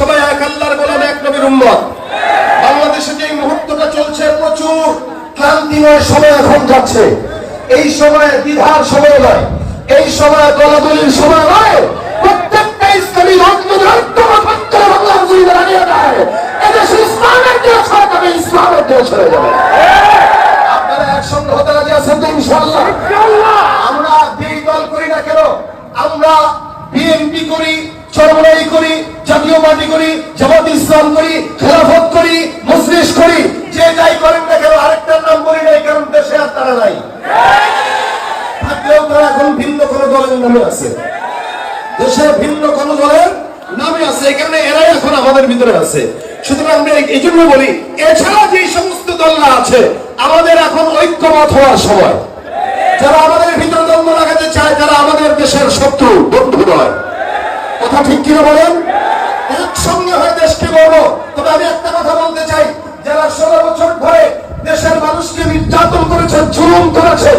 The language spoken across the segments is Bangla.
সবাই এক আল্লাহর গোলাম এক নবীর উম্মত। বাংলাদেশে যে মুহূর্তটা চলছে প্রচুর ক্লান্তিময় সময় এখন যাচ্ছে। এই সময় দ্বিধার সময় নয় এই সময় দলাদলির সময় নয়। প্রত্যেকটা ইসলামী ঐক্যমত করে বাংলা মুসলিমদের দাঁড়িয়ে দেয় এদেশে ইসলামের দেশ হয়ে যাবে ইসলামের দেশ হয়ে যাবে। আপনারা একসঙ্গে হতে রাজি আছেন তো ইনশাআল্লাহ। আমরা যেই দল করি না কেন আমরা বিএনপি করি চরমনাই করি, জাতীয় পার্টি করি, জামাত ইসলাম করি, খেলাফত করি, মজলিস করি, যে যাই করেন না কেন, আরেকটার নাম বলি নাই, কারণ দেশে আর তারা নাই। থাকলেও তারা এখন ভিন্ন কোনো দলের নামে আছে। দেশে ভিন্ন কোন দলের নামে আছে, এই কারণে এরাই এখন আমাদের ভিতরে আছে। সুতরাং আমরা এই জন্য বলি, এছাড়া যে সমস্ত দলরা আছে, আমাদের এখন ঐক্যমত হওয়ার সময়। যারা আমাদের ভিতরে দ্বন্দ্ব লাগাতে চায়, তারা আমাদের দেশের শত্রু, বন্ধু নয়। ঠিক কিনা বলেন? একসঙ্গে হয়ে দেশকে বলব তবে আমি একটা কথা বলতে চাই, যারা ষোলো বছর ধরে দেশের মানুষকে নির্যাতন করেছে, জুলুম করেছে,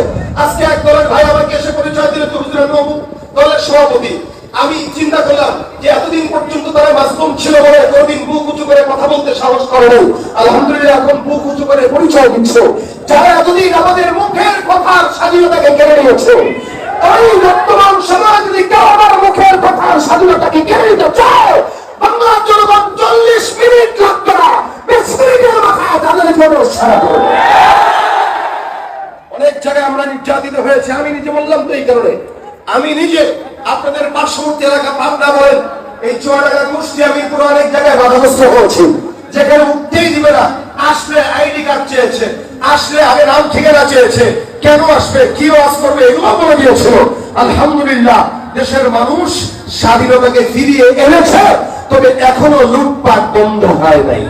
আজকে এক দলের ভাই আমাকে এসে পরিচয় দিলে তো হুজুরের বাবু দলের সভাপতি। আমি চিন্তা করলাম যে এতদিন পর্যন্ত তারা মাসলুম ছিল বলে কোনদিন বুক উঁচু করে কথা বলতে সাহস করে নাই। আলহামদুলিল্লাহ, এখন বুক উঁচু করে পরিচয় দিচ্ছ। যারা এতদিন আমাদের মুখের কথার স্বাধীনতাকে কেড়ে নিয়েছে অনেক জায়গায় আমরা নির্যাতিত হয়েছে, আমি নিজে বললাম তো এই কারণে। আমি নিজে আপনাদের পার্শ্ববর্তী এলাকা পাবনা বলেন, এই অনেক জায়গায় বাধাগ্রস্ত যেখানে উঠতেই দিবে না, আসলে আইডি কার্ড চেয়েছে, আসলে আগে নাম ঠিকানা চেয়েছে, কেন আসবে, কি ওয়াজ করবে, এগুলো বলে দিয়েছিল। আলহামদুলিল্লাহ, দেশের মানুষ স্বাধীনতাকে ফিরিয়ে এনেছে, তবে এখনও লুটপাট বন্ধ হয় নাই।